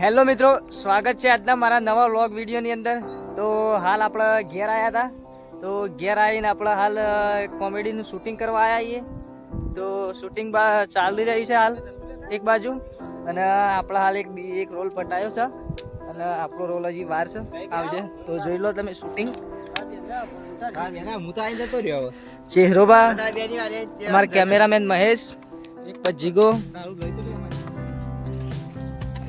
Hello મિત્રો, સ્વાગત છે આજના મારા નવા વ્લોગ વિડીયોની અંદર. તો હાલ આપણે ઘેર આવ્યા હતા. તો ઘેર આવીને આપણે હાલ કોમેડીનું શૂટિંગ કરવા આવ્યા છીએ. તો શૂટિંગ ચાલી રહ્યું છે હાલ, એક બાજુ. અને આપણે હાલ એક એક રોલ પટાયો છે. અને આપણો રોલ હજી વાર છે. આવશે તો જોઈ લો તમે શૂટિંગ. ચહેરો બા મારા કેમેરામેન મહેશ. એક પછી જીગો.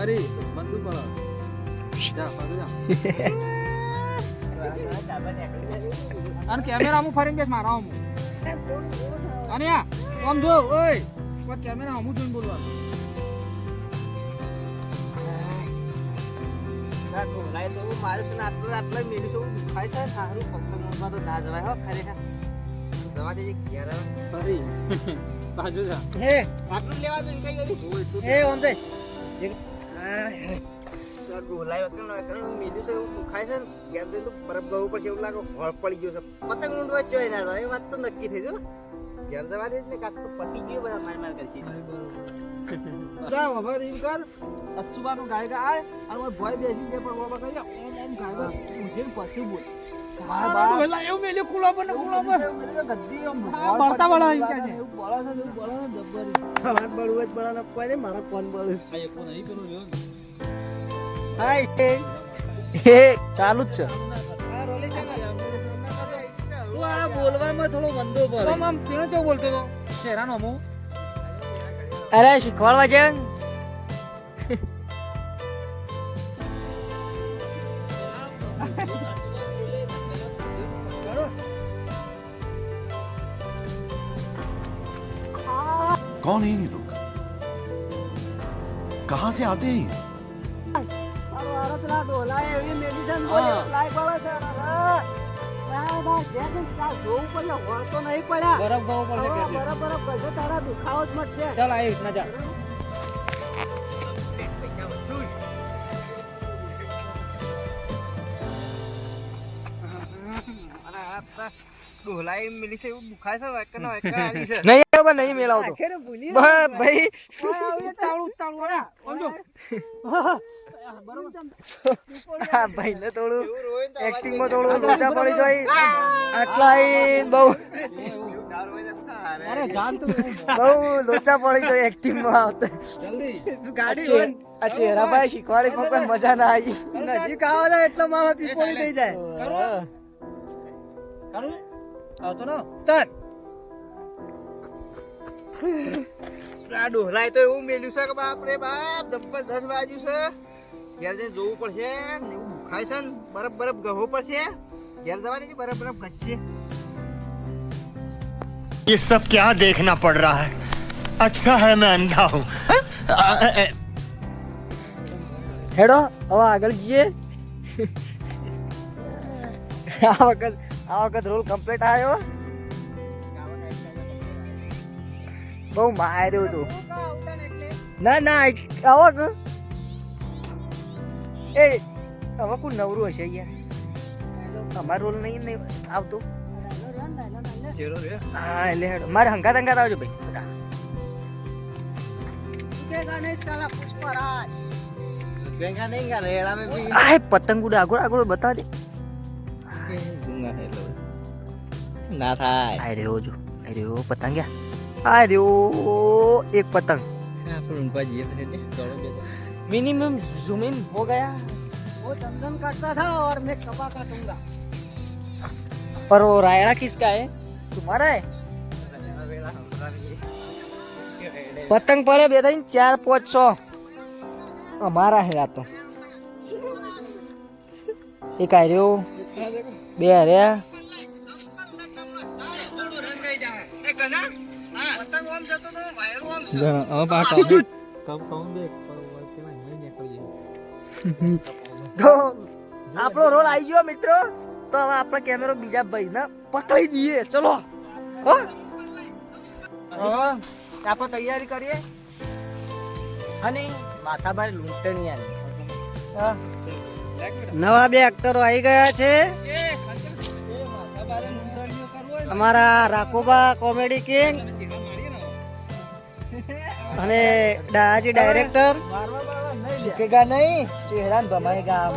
તો લપડે તો લાવો કરવા ઓ અને કેમેરા હું ફરીને બેસ મારા હું અને આ આમ જો ઓય કેમેરા હમું જોઈને બોલવાનું મારું છે ને આટલું આટલું મેળ્યું છે હું દુખાય છે સારું પતંગમાં તો ના જવાય હો ખરેખર જવા દેજે ઘેર ફરી બાજુ જા હે આટલું જ લેવા દે કઈ જતી એ ઓમ ગોલાઈ વખત મેલ્યું છે એવું છે ને જઈને તો બરફ ગવું પડશે એવું લાગે હળ પડી ગયું છે પતંગ ઊંડવા ચોય ના જાય એ વાત તો નક્કી થઈ ગયું. ઘેર જવા દે કાક તો પટી ગયું બધા માર માર કરશે બેસી પણ પછી બોલ. ચાલુ જ છે. તું આ બોલવામાં થોડો મંદો પડે. બોલતો તો શેરાનો અમુ? અરે શીખવાડવા છે? कौन है ये लोग कहाँ से आते हैं ये? બરફ ગવો પડશે કે ચાલ આ રીતના જા નહીં હવે નહીં મેળવતો. બસ ભાઈ. આમ ભાઈને થોડું. એક્ટિંગમાં થોડું લોચા પડી જાય. આટલા બહુ અરે જાન તું. બહુ લોચા પડી જાય એક્ટિંગમાં આવતે. જલ્દી. ગાડી આ ચહેરા ભાઈ શીખવાડી પણ મજા ના આવી. નજીક આવો તો એટલો માવા પીપોળી થઈ જાય. કરું? આવતો ને સ્ટાર્ટ આ ડોહલાય તો એવું મેલ્યું છે કે બાપ રે બાપ જબરદસ્ત બાજુ છે ઘેર જઈને જોવું પડશે ને એવું દુખાય છે ને બરફ બરફ ગહવો પડશે ઘેર જવા દેજે બરફ બરફ ઘસશે ये सब क्या देखना पड़ रहा है अच्छा है मैं अंधा हूँ હેડો હવે આગળ જઈએ આ વખત આ વખત રોલ કમ્પ્લીટ આવ્યો બહુ માર્યું તું. ના ના આવો કે એ હવે કોઈ નવરું હશે યાર અમારો રોલ નહીં નહીં આવતો. હા એટલે હેડો. મારે હંગાત હંગાત આવજો ભાઈ. પતંગ ઉડે આગળ આગળ બતા દે. ના થાય. આ રહ્યો જો આ રહ્યો પતંગ આ રહ્યો એક પતંગ मिनिमम जूम इन हो गया वो चंदन काटता था और मैं कपा काटूंगा पर वो रायड़ा किसका है तुम्हारा है पतंग पड़े बेटा चार पाँच सौ हमारा है या तो एक आ રહ્યો બે હર્યા પતંગ આમ જતો તો વાયરો આમ છે. હવે બા કમ કમ કમ દે પેલા નહીં નીકળી તો આપણો રોલ આવી ગયો મિત્રો. તો હવે આપણે કેમેરો બીજા ભાઈ ને પકડી દઈએ. ચલો. હો. આપણે તૈયારી કરીએ. અને માથાભાઈ લૂંટણી આવી નવા બે એક્ટરો આવી ગયા છે. અમારા રાકોબા કોમેડી કિંગ અને આજે ડાયરેક્ટર ઝુકેગા નહીં ચહેરાન ભમાયેગા આમ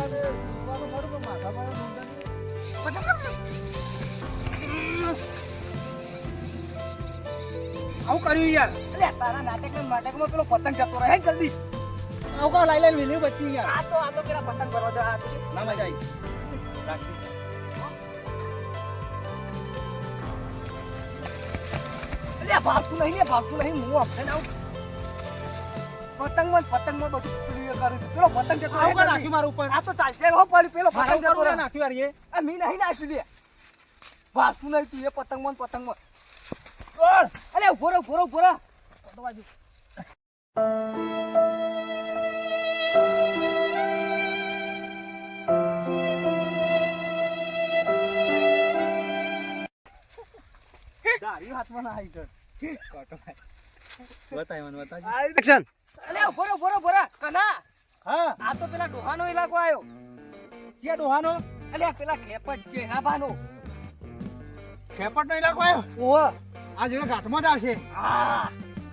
આવું કર્યું યાર. અલે તારા નાટકમાં નાટકમાં પેલો પતંગ જતો રહે જલ્દી. આવું કા લાઈ લાઈ મિલ્યું બચી યાર. આ તો આ તો પેલા પતંગ ભરવા દે આ ના મજા આવી. રાખી અલે ભાગતું નહીં ભાગતું નહીં હું આપણે આવું. પતંગમાં પતંગમાં બધું ક્લિયર કરું છું. પેલો પતંગ જતો રહે આવું કા. નાખ્યું મારા ઉપર? આ તો ચાલશે. હો પડી પેલો પતંગ જતો રહે. નાખ્યું યાર એ? આ મી નહીં નાખ્યું લે ભાગતું નહીં તું એ પતંગમાં પતંગમાં ઓર! અરે ઊભો રહો ઊભો રહો ઊભો રહો. દારૂ હાથમાં ના આવી ગયો બતાય મને બતાય. એક્શન અલે ઉભો રહો ઉભો રહો ઉભો રહો કના હા આ તો પેલા ડોહાનો ઇલાકો આવ્યો સિયા ડોહાનો અલે પેલા ખેપટ છે હાબાનો ખેપટ નો ઇલાકો આવ્યો ઓહ આ જોડે ઘાટમાં જ આવશે આ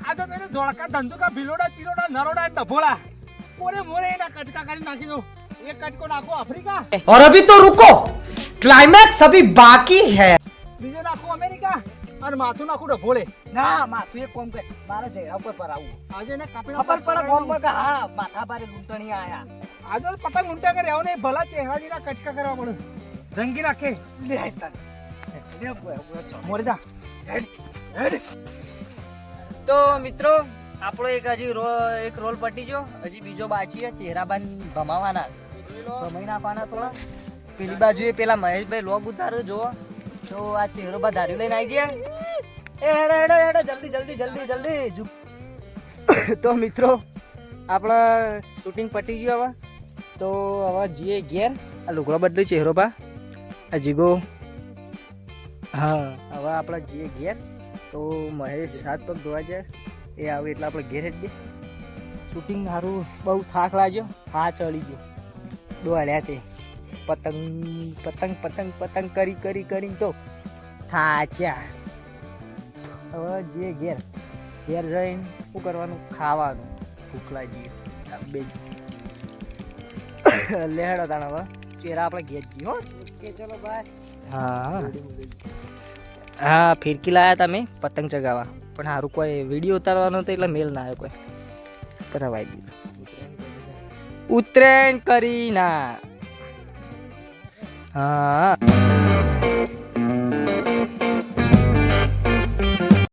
આ તો તેનો ધોળકા ધંધુકા ભીલોડા ચીરોડા નરોડા ને ડભોળા કોરે મોરે એના કટકા કરી નાખી દો એક કટકો નાખો આફ્રિકા और अभी तो रुको क्लाइमैक्स अभी बाकी है બીજો નાખો અમેરિકા અને માથું નાખું ડભોળે ના માથું એક કોમ કર. મારે ચહેરા ઉપર પર આવું આજે ને કાપી ખબર પડે કોમ કે હા માથા ભારે લૂંટણી આયા. આજે પતંગ ઊંટા કરે આવો ને ભલા ચહેરાજીના કચકા કરવા પડે. રંગી નાખે. લે તન મોરે જા તો મિત્રો આપણો એક હજી એક રોલ પટી ગયો. હજી બીજો બાકી છે ચહેરાબાન ભમાવાના. ભમાઈ નાખવાના થોડા. પેલી બાજુ પેલા મહેશભાઈ લોગ ઉતાર્યો જો તો આ ચહેરો બા દારૂ લઈને આવી ગયા? એ હેડો હેડો હેડો, જલ્દી જલ્દી જલ્દી જલ્દી. તો મિત્રો, આપણા શૂટિંગ પટી ગયું હવે. તો હવે જઈએ ઘેર. આ લુગડો બદલ્યો ચહેરો બા. આ જીગો. હા, હવે આપણે જઈએ ઘેર. તો મહેશ સાત પગ ધોવા જાય. એ આવે એટલે આપણે ઘેર જ દે શૂટિંગ સારું બહુ થાક લાગ્યો. હા, ચડી ગયો. દોડ્યા તે. પતંગ પતંગ પતંગ પતંગ કરી કરી કરીને તો થાચ્યા. હવે જે ઘેર ઘેર જઈને શું કરવાનું? ખાવાનું. ભૂખ લાગી બે લેહડો તાણ હવે. ચેરા આપણે ઘેર જઈએ હો. ચલો બાય હા. હા ફિરકી લાયા તમે પતંગ ચગાવવા. પણ સારું કોઈ વીડિયો ઉતારવાનો હતો એટલે મેલ ના આવ્યો કોઈ. કરાવાઈ દીધું. ઉત્તરાયણ કરી ના. હા.